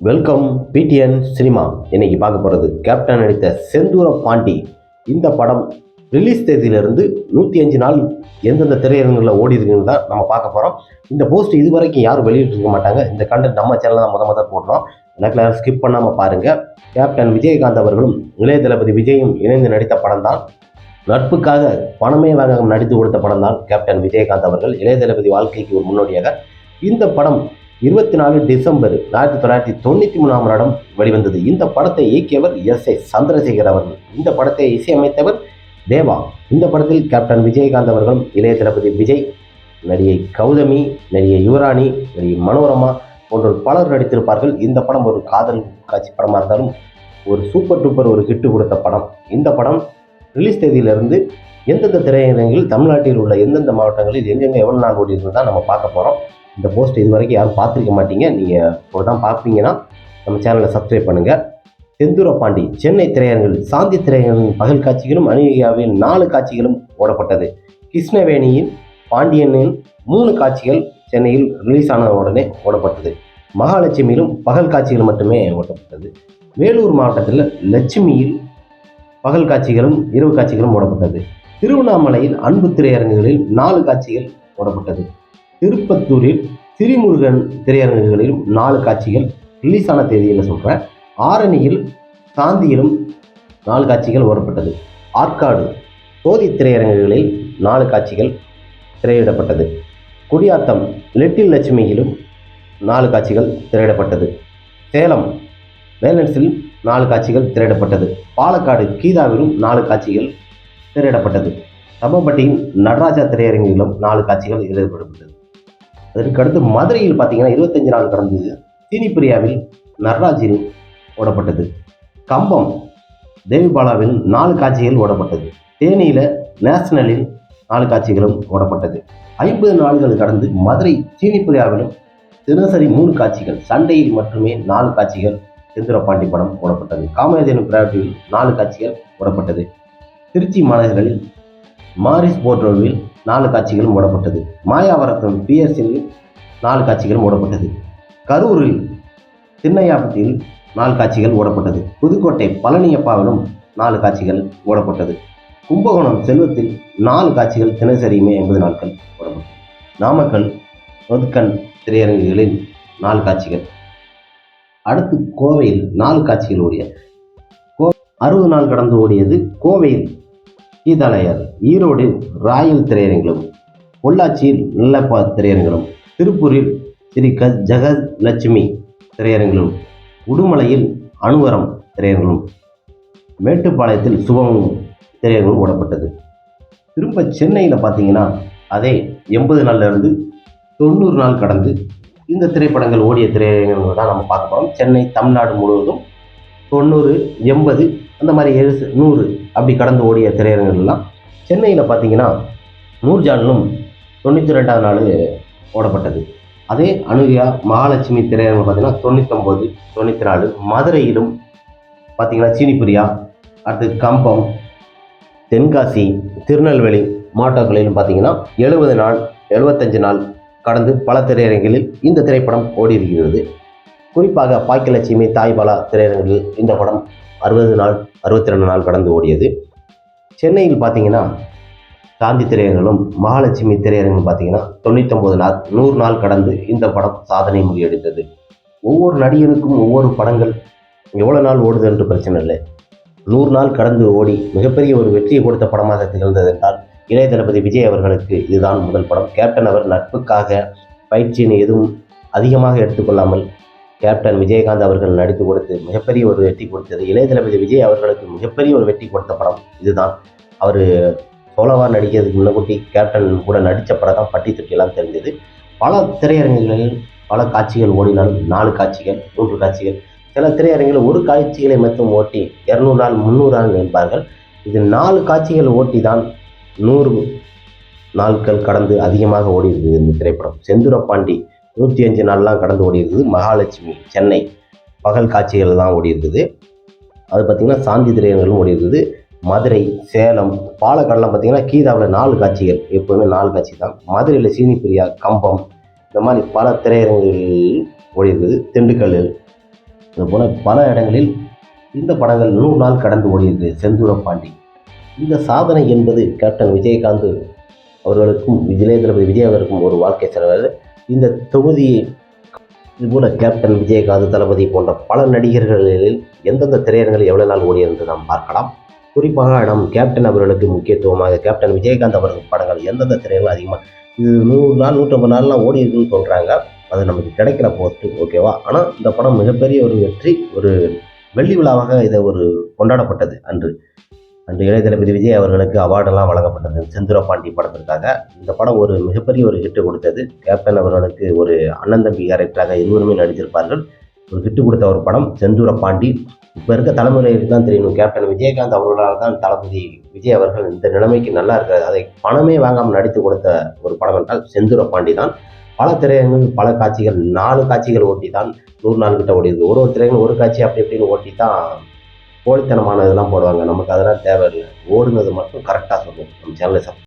Welcome PTN cinema இன்னைக்கு பார்க்க போகிறது கேப்டன் நடித்த செந்தூர பாண்டி. இந்த படம் ரிலீஸ் தேதியிலிருந்து நூற்றி அஞ்சு நாள் எந்தெந்த திரையரங்குகளில் ஓடி இருக்குன்னு தான் நம்ம பார்க்க போகிறோம் இந்த போஸ்ட் இது வரைக்கும் யாரும் வெளியிட்டிருக்க மாட்டாங்க. இந்த கண்டென்ட் நம்ம சேனலில் தான் முத முதல் போடுறோம். எனக்கு ஸ்கிப் பண்ணாமல் பாருங்கள் கேப்டன் விஜயகாந்த் அவர்களும் இளைய தளபதி விஜயும் இணைந்து நடித்த படம் தான். நட்புக்காக பணமே வாங்க நடித்து கொடுத்த படம் தான் கேப்டன் விஜயகாந்த் அவர்கள். இளைய தளபதி வாழ்க்கைக்கு ஒரு முன்னோடியாக. இந்த படம் இருபத்தி நாலு டிசம்பர் ஆயிரத்தி தொள்ளாயிரத்தி தொண்ணூற்றி மூணாம் வருடம் வெளிவந்தது. இந்த படத்தை இயக்கியவர் எஸ் ஏ சந்திரசேகர் அவர்கள். இந்த படத்தை இசையமைத்தவர் தேவா. இந்த படத்தில் கேப்டன் விஜயகாந்த் அவர்களும் இளைய தளபதி விஜய் நடிகை கௌதமி நடிகை யுவராணி நடிகை மனோரமா போன்ற பலர் நடித்திருப்பார்கள். இந்த படம் ஒரு காதல் காட்சி படமாக இருந்தாலும் ஒரு சூப்பர் டூப்பர் ஒரு ஹிட்டு கொடுத்த படம். இந்த படம் ரிலீஸ் தேதியிலிருந்து எந்தெந்த திரையரங்கில் தமிழ்நாட்டில் உள்ள எந்தெந்த மாவட்டங்களில் எங்கெங்கே எவ்வளோ நாள் ஓடி இருந்தால் நம்ம பார்க்க போகிறோம் இந்த போஸ்ட் இது வரைக்கும் யாரும் பார்த்துருக்க மாட்டீங்க. நீங்கள் இப்போ தான் பார்ப்பீங்கன்னா நம்ம சேனலை சப்ஸ்கிரைப் பண்ணுங்கள் செந்தூர பாண்டி சென்னை திரையரங்கில் சாந்தி திரையரங்கின் பகல் காட்சிகளும் அனுகியாவின் நாலு காட்சிகளும் ஓடப்பட்டது கிருஷ்ணவேணியின் பாண்டியனின் மூணு காட்சிகள் சென்னையில் ரிலீஸ் ஆன உடனே ஓடப்பட்டது மகாலட்சுமியிலும் பகல் காட்சிகள் மட்டுமே ஓடப்பட்டது வேலூர் மாவட்டத்தில் லட்சுமியில் பகல் காட்சிகளும் இரவு காட்சிகளும் ஓடப்பட்டது திருவண்ணாமலையில் அன்பு திரையரங்குகளில் நாலு காட்சிகள் ஓடப்பட்டது திருப்பத்தூரில் திரிமுருகன் திரையரங்குகளிலும் நாலு காட்சிகள் ரிலீஸ் ஆன தேதியில் சொல்கிறேன் ஆரணியில் சாந்தியிலும் நாலு காட்சிகள் ஓடப்பட்டது. ஆற்காடு சோதி திரையரங்குகளில் நாலு காட்சிகள் திரையிடப்பட்டது. குடியாத்தம் லிட்டில் லட்சுமியிலும் நாலு காட்சிகள் திரையிடப்பட்டது. சேலம் வேலன்ஸில் நாலு காட்சிகள் திரையிடப்பட்டது. பாலக்காடு கீதாவிலும் நாலு காட்சிகள் திரையிடப்பட்டது. தம்மம்பட்டியின் நடராஜா திரையரங்கிலும் நாலு காட்சிகள் திரையிடப்பட்டது அதற்கு அடுத்து மதுரையில் பார்த்தீங்கன்னா இருபத்தஞ்சு நாள் கடந்தது. தீனிப்பிரியாவில் நடராஜில் ஓடப்பட்டது. கம்பம் தேவிபாலாவில் நாலு காட்சிகள் ஓடப்பட்டது. தேனியில் நேஷனலில் நாலு காட்சிகளும் ஓடப்பட்டது. ஐம்பது நாள்கள் கடந்து மதுரை சீனிப்பிரியாவிலும் தினசரி மூணு காட்சிகள் சண்டையில் மட்டுமே நாலு காட்சிகள் செந்துரப்பாண்டி படம் ஓடப்பட்டது. காமராஜன் பிராட்டியில் நாலு காட்சிகள் ஓடப்பட்டது. திருச்சி மாநகரில் மாரிஸ் போட்ரோவில் நாலு காட்சிகளும் ஓடப்பட்டது மாயாவரத்தம் பிஎஸ்சில் நாலு காட்சிகளும் ஓடப்பட்டது கரூரில் திண்ணையாபத்தில் நாலு காட்சிகள் ஓடப்பட்டது புதுக்கோட்டை பழனியப்பாவிலும் நாலு காட்சிகள் ஓடப்பட்டது கும்பகோணம் செல்வத்தில் நாலு காட்சிகள் தினசரியுமே ஐம்பது நாட்கள் ஓடப்பட்டது நாமக்கல் நொதுக்கண் திரையரங்குகளில் நாலு காட்சிகள். அடுத்து கோவையில் நாலு காட்சிகள் ஓடிய கோ அறுபது நாள் கடந்து ஓடியது கோவையில் கீதாலயர் ஈரோடில் ராயல் திரையரங்கிலும் பொள்ளாச்சியில் நல்லப்பா திரையரங்கிலும் திருப்பூரில் ஸ்ரீ க ஜெகலட்சுமி திரையரங்கிலும் உடுமலையில் அனுவரம் திரையரங்கிலும் மேட்டுப்பாளையத்தில் சுபம் திரையரங்கும் ஓடப்பட்டது. திரும்ப சென்னையில் பார்த்தீங்கன்னா அதே எண்பது நாள்லருந்து தொண்ணூறு நாள் கடந்து இந்த திரைப்படங்கள் ஓடிய திரையரங்குகள் தான் நம்ம பார்க்க போகிறோம் சென்னை தமிழ்நாடு முழுவதும் தொண்ணூறு எண்பது அந்த மாதிரி எழு நூறு அப்படி கடந்து ஓடிய திரையரங்குகள்லாம் சென்னையில் பார்த்தீங்கன்னா நூர்ஜானிலும் தொண்ணூற்றி ரெண்டாவது நாள் ஓடப்பட்டது அதே அனுகியா மகாலட்சுமி திரையரங்கு பார்த்தீங்கன்னா தொண்ணூற்றொம்பது தொண்ணூற்றி நாலு மதுரையிலும் பார்த்தீங்கன்னா சீனிப்பிரியா அடுத்து கம்பம் தென்காசி திருநெல்வேலி மாவட்டங்களிலும் பார்த்தீங்கன்னா எழுபது நாள் எழுபத்தஞ்சு நாள் கடந்து பல திரையரங்கில் இந்த திரைப்படம் ஓடி இருக்கிறது குறிப்பாக பாக்கியலட்சுமி தாய்பாலா திரையரங்கில் இந்த படம் அறுபது நாள் அறுபத்தி ரெண்டு நாள் கடந்து ஓடியது. சென்னையில் பார்த்தீங்கன்னா காந்தி திரையரங்கிலும் மகாலட்சுமி திரையரங்கும் பார்த்தீங்கன்னா தொண்ணூத்தொம்பது நாள் நூறு நாள் கடந்து இந்த படம் சாதனை முறியடித்தது. ஒவ்வொரு நடிகனுக்கும் ஒவ்வொரு படங்கள் எவ்வளோ நாள் ஓடுது என்று பிரச்சனை இல்லை. நூறு நாள் கடந்து ஓடி மிகப்பெரிய ஒரு வெற்றியை கொடுத்த படமாக திகழ்ந்தது என்றால் இளைய தளபதி விஜய் அவர்களுக்கு இதுதான் முதல் படம். கேப்டன் அவர் நட்புக்காக பயிற்சியின் எதுவும் அதிகமாக எடுத்துக்கொள்ளாமல் கேப்டன் விஜயகாந்த் அவர்கள் நடித்து கொடுத்து மிகப்பெரிய ஒரு வெற்றி கொடுத்தது. இளைய தளபதி விஜய் அவர்களுக்கு மிகப்பெரிய ஒரு வெற்றி கொடுத்த படம் இதுதான். அவர் சோலவார் நடிக்கிறதுக்கு முன்னக்கூட்டி கேப்டன் கூட நடித்த படம் தான் பட்டி தொட்டியெல்லாம் தெரிஞ்சது பல திரையரங்குகளில் பல காட்சிகள் ஓடினாலும் நாலு காட்சிகள் மூன்று காட்சிகள். சில திரையரங்கில் ஒரு காட்சிகளை மட்டும் ஓட்டி இரநூறு நாள் முந்நூறு நாள் என்பார்கள். இது நாலு காட்சிகள் ஓட்டி தான் நூறு நாட்கள் கடந்து அதிகமாக ஓடி இருக்குது இந்த திரைப்படம். செந்துரப்பாண்டி நூற்றி அஞ்சு நாள்லாம் கடந்து ஓடி இருக்குது மகாலட்சுமி சென்னை. பகல் காட்சிகள் தான் ஓடி இருக்குது அது பார்த்திங்கன்னா சாந்தி திரையங்களும் ஓடி இருக்குது மதுரை சேலம் பாலக்காடுலாம் பார்த்திங்கன்னா கீதாவில் நாலு காட்சிகள். எப்போவுமே நாலு காட்சி தான். மதுரையில் சீனிப்பிரியா கம்பம் இந்த மாதிரி பல திரையரங்குகளில் ஓடி இருக்குது திண்டுக்கல்லில் அதுபோல் பல இடங்களில் இந்த படங்கள் நூறு நாள் கடந்து ஓடியது செந்தூர பாண்டி இந்த சாதனை என்பது கேப்டன் விஜயகாந்த் அவர்களுக்கும் விஜயதளபதி விஜய் அவருக்கும் ஒரு வாழ்க்கை செலவர் இந்த தொகுதியை இதுபோல் கேப்டன் விஜயகாந்த் தளபதி போன்ற பல நடிகர்களில் எந்தெந்த திரையரங்கில் எவ்வளோ நாள் ஓடி என்று நாம் பார்க்கலாம். குறிப்பாக நம் கேப்டன் அவர்களுக்கு முக்கியத்துவமாக கேப்டன் விஜயகாந்த் அவர்கள் படங்கள் எந்தெந்த திரையரங்கில் அதிகமாக இது நூறு நாள் நூற்றம்பது நாள்லாம் ஓடி இருக்குன்னு சொல்கிறாங்க அது நமக்கு கிடைக்கிற போஸ்ட்டு ஓகேவா ஆனால் இந்த படம் மிகப்பெரிய ஒரு வெற்றி ஒரு வெள்ளி விழாவாக இதை ஒரு கொண்டாடப்பட்டது அன்று. அன்று இளைய தளபதி விஜய் அவர்களுக்கு அவார்டெல்லாம் வழங்கப்பட்டது. செந்துர பாண்டி படத்திற்காக. இந்த படம் ஒரு மிகப்பெரிய ஒரு ஹிட்டு கொடுத்தது. கேப்டன் அவர்களுக்கு ஒரு அண்ணன் தம்பி கேரக்டராக இருவருமே நடித்திருப்பார்கள். ஒரு ஹிட்டு கொடுத்த ஒரு படம் செந்தூர பாண்டி இப்போ இருக்க தலைமுறைக்கு தான் தெரியணும் கேப்டன் விஜயகாந்த் அவர்களால் தான் தளபதி விஜய் அவர்கள் இந்த நிலைமைக்கு நல்லா இருக்காது அதை பணமே வாங்காமல் நடித்து கொடுத்த ஒரு படம் என்றால் செந்தூர பாண்டி தான். பல திரையரங்குகள் பல காட்சிகள் நாலு காட்சிகள் ஓட்டி தான் நூறு நாள் கிட்ட ஓடி ஒரு ஒரு திரையரங்கு ஒரு காட்சி அப்படி இப்படின்னு ஓட்டி தான் போலித்தனமான இதெல்லாம் போடுவாங்க. நமக்கு அதெல்லாம் தேவையில்லை. ஓடுனது மட்டும் கரெக்டாக சொல்லணும் நம்ம சேனலை